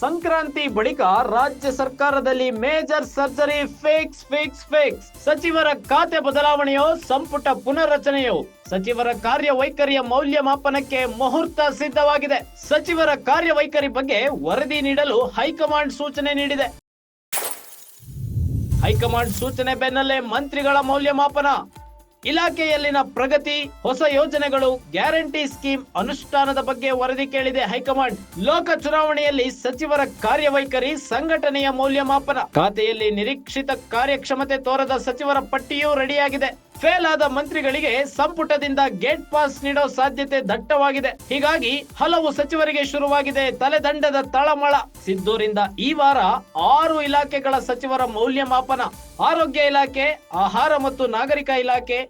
ಸಂಕ್ರಾಂತಿ ಬಳಿಕ ರಾಜ್ಯ ಸರ್ಕಾರದಲ್ಲಿ major surgery fix fix fix. ಸಚಿವರ ಖಾತೆ ಬದಲಾವಣೆಯೋ, ಸಂಪುಟ ಪುನರ್ರಚನೆಯೋ? ಸಚಿವರ ಕಾರ್ಯವೈಖರಿಯ ಮೌಲ್ಯಮಾಪನಕ್ಕೆ ಮುಹೂರ್ತ ಸಿದ್ಧವಾಗಿದೆ. ಸಚಿವರ ಕಾರ್ಯವೈಖರಿ ಬಗ್ಗೆ ವರದಿ ನೀಡಲು ಹೈಕಮಾಂಡ್ ಸೂಚನೆ ನೀಡಿದೆ. ಹೈಕಮಾಂಡ್ ಸೂಚನೆ ಬೆನ್ನಲ್ಲೇ ಮಂತ್ರಿಗಳ ಮೌಲ್ಯಮಾಪನ. ಇಲಾಖೆಯಲ್ಲಿನ ಪ್ರಗತಿ, ಹೊಸ ಯೋಜನೆಗಳು, ಗ್ಯಾರಂಟಿ ಸ್ಕೀಮ್ ಅನುಷ್ಠಾನದ ಬಗ್ಗೆ ವರದಿ ಕೇಳಿದೆ ಹೈಕಮಾಂಡ್. ಲೋಕ ಚುನಾವಣೆಯಲ್ಲಿ ಸಚಿವರ ಕಾರ್ಯವೈಖರಿ ಸಂಘಟನೆಯ ಮೌಲ್ಯಮಾಪನ. ಖಾತೆಯಲ್ಲಿ ನಿರೀಕ್ಷಿತ ಕಾರ್ಯಕ್ಷಮತೆ ತೋರದ ಸಚಿವರ ಪಟ್ಟಿಯೂ ರೆಡಿಯಾಗಿದೆ. ಫೇಲ್ ಆದ ಮಂತ್ರಿಗಳಿಗೆ ಸಂಪುಟದಿಂದ ಗೇಟ್ ಪಾಸ್ ನೀಡೋ ಸಾಧ್ಯತೆ ದಟ್ಟವಾಗಿದೆ. ಹೀಗಾಗಿ ಹಲವು ಸಚಿವರಿಗೆ ಶುರುವಾಗಿದೆ ತಲೆದಂಡದ ತಳಮಳ. ಸಿದ್ದೂರಿಂದ ಈ ವಾರ ಆರು ಇಲಾಖೆಗಳ ಸಚಿವರ ಮೌಲ್ಯಮಾಪನ. ಆರೋಗ್ಯ ಇಲಾಖೆ, ಆಹಾರ ಮತ್ತು ನಾಗರಿಕ ಇಲಾಖೆ,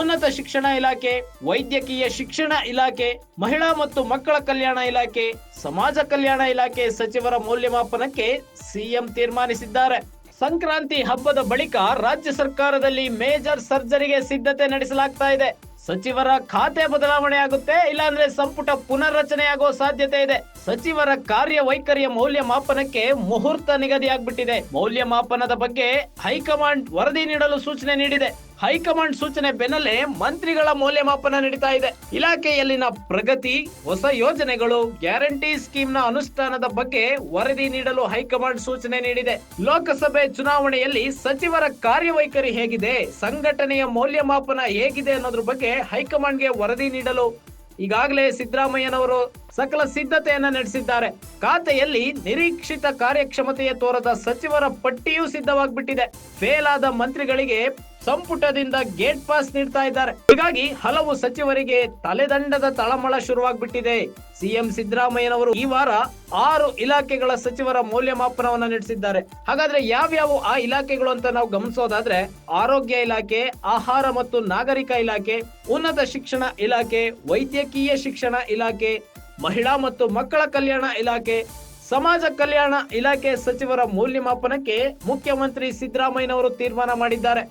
ಉನ್ನತ ಶಿಕ್ಷಣ ಇಲಾಖೆ, ವೈದ್ಯಕೀಯ ಶಿಕ್ಷಣ ಇಲಾಖೆ, ಮಹಿಳಾ ಮತ್ತು ಮಕ್ಕಳ ಕಲ್ಯಾಣ ಇಲಾಖೆ, ಸಮಾಜ ಕಲ್ಯಾಣ ಇಲಾಖೆ ಸಚಿವರ ಮೌಲ್ಯಮಾಪನಕ್ಕೆ ಸಿಎಂ ತೀರ್ಮಾನಿಸಿದ್ದಾರೆ. ಸಂಕ್ರಾಂತಿ ಹಬ್ಬದ ಬಳಿಕ ರಾಜ್ಯ ಸರ್ಕಾರದಲ್ಲಿ ಮೇಜರ್ ಸರ್ಜರಿಗೆ ಸಿದ್ಧತೆ ನಡೆಸಲಾಗ್ತಾ ಇದೆ. ಸಚಿವರ ಖಾತೆ ಬದಲಾವಣೆ ಆಗುತ್ತೆ, ಇಲ್ಲಾಂದ್ರೆ ಸಂಪುಟ ಪುನರ್ರಚನೆಯಾಗುವ ಸಾಧ್ಯತೆ ಇದೆ. ಸಚಿವರ ಕಾರ್ಯ ವೈಖರಿಯ ಮೌಲ್ಯಮಾಪನಕ್ಕೆ ಮುಹೂರ್ತ ನಿಗದಿಯಾಗ್ಬಿಟ್ಟಿದೆ. ಮೌಲ್ಯಮಾಪನದ ಬಗ್ಗೆ ಹೈಕಮಾಂಡ್ ವರದಿ ನೀಡಲು ಸೂಚನೆ ನೀಡಿದೆ. ಹೈಕಮಾಂಡ್ ಸೂಚನೆ ಬೆನ್ನಲ್ಲೇ ಮಂತ್ರಿಗಳ ಮೌಲ್ಯಮಾಪನ ನಡೀತಾ ಇದೆ. ಇಲಾಖೆಯಲ್ಲಿನ ಪ್ರಗತಿ, ಹೊಸ ಯೋಜನೆಗಳು, ಗ್ಯಾರಂಟಿ ಸ್ಕೀಮ್ನ ಅನುಷ್ಠಾನದ ಬಗ್ಗೆ ವರದಿ ನೀಡಲು ಹೈಕಮಾಂಡ್ ಸೂಚನೆ ನೀಡಿದೆ. ಲೋಕಸಭೆ ಚುನಾವಣೆಯಲ್ಲಿ ಸಚಿವರ ಕಾರ್ಯವೈಖರಿ ಹೇಗಿದೆ, ಸಂಘಟನೆಯ ಮೌಲ್ಯಮಾಪನ ಹೇಗಿದೆ ಅನ್ನೋದ್ರ ಬಗ್ಗೆ ಹೈಕಮಾಂಡ್ಗೆ ವರದಿ ನೀಡಲು ಈಗಾಗಲೇ ಸಿದ್ದರಾಮಯ್ಯನವರು ಸಕಲ ಸಿದ್ಧತೆಯನ್ನ ನಡೆಸಿದ್ದಾರೆ. ಖಾತೆಯಲ್ಲಿ ನಿರೀಕ್ಷಿತ ಕಾರ್ಯಕ್ಷಮತೆಯ ತೋರದ ಸಚಿವರ ಪಟ್ಟಿಯೂ ಸಿದ್ಧವಾಗ್ಬಿಟ್ಟಿದೆ. ಫೇಲ್ ಮಂತ್ರಿಗಳಿಗೆ ಸಂಪುಟದಿಂದ ಗೇಟ್ ಪಾಸ್ ನೀಡ್ತಾ ಇದ್ದಾರೆ. ಹೀಗಾಗಿ ಹಲವು ಸಚಿವರಿಗೆ ತಲೆದಂಡದ ತಳಮಳ ಶುರುವಾಗ್ಬಿಟ್ಟಿದೆ. ಸಿಎಂ ಸಿದ್ದರಾಮಯ್ಯನವರು ಈ ವಾರ ಆರು ಇಲಾಖೆಗಳ ಸಚಿವರ ಮೌಲ್ಯಮಾಪನವನ್ನ ನಡೆಸಿದ್ದಾರೆ. ಹಾಗಾದ್ರೆ ಯಾವ್ಯಾವ ಆ ಇಲಾಖೆಗಳು ಅಂತ ನಾವು ಗಮನಿಸೋದಾದ್ರೆ ಆರೋಗ್ಯ ಇಲಾಖೆ, ಆಹಾರ ಮತ್ತು ನಾಗರಿಕ ಇಲಾಖೆ, ಉನ್ನತ ಶಿಕ್ಷಣ ಇಲಾಖೆ, ವೈದ್ಯಕೀಯ ಶಿಕ್ಷಣ ಇಲಾಖೆ, ಮಹಿಳಾ ಮತ್ತು ಮಕ್ಕಳ ಕಲ್ಯಾಣ ಇಲಾಖೆ, ಸಮಾಜ ಕಲ್ಯಾಣ ಇಲಾಖೆ ಸಚಿವರ ಮೌಲ್ಯಮಾಪನಕ್ಕೆ ಮುಖ್ಯಮಂತ್ರಿ ಸಿದ್ದರಾಮಯ್ಯನವರು ತೀರ್ಮಾನ ಮಾಡಿದ್ದಾರೆ.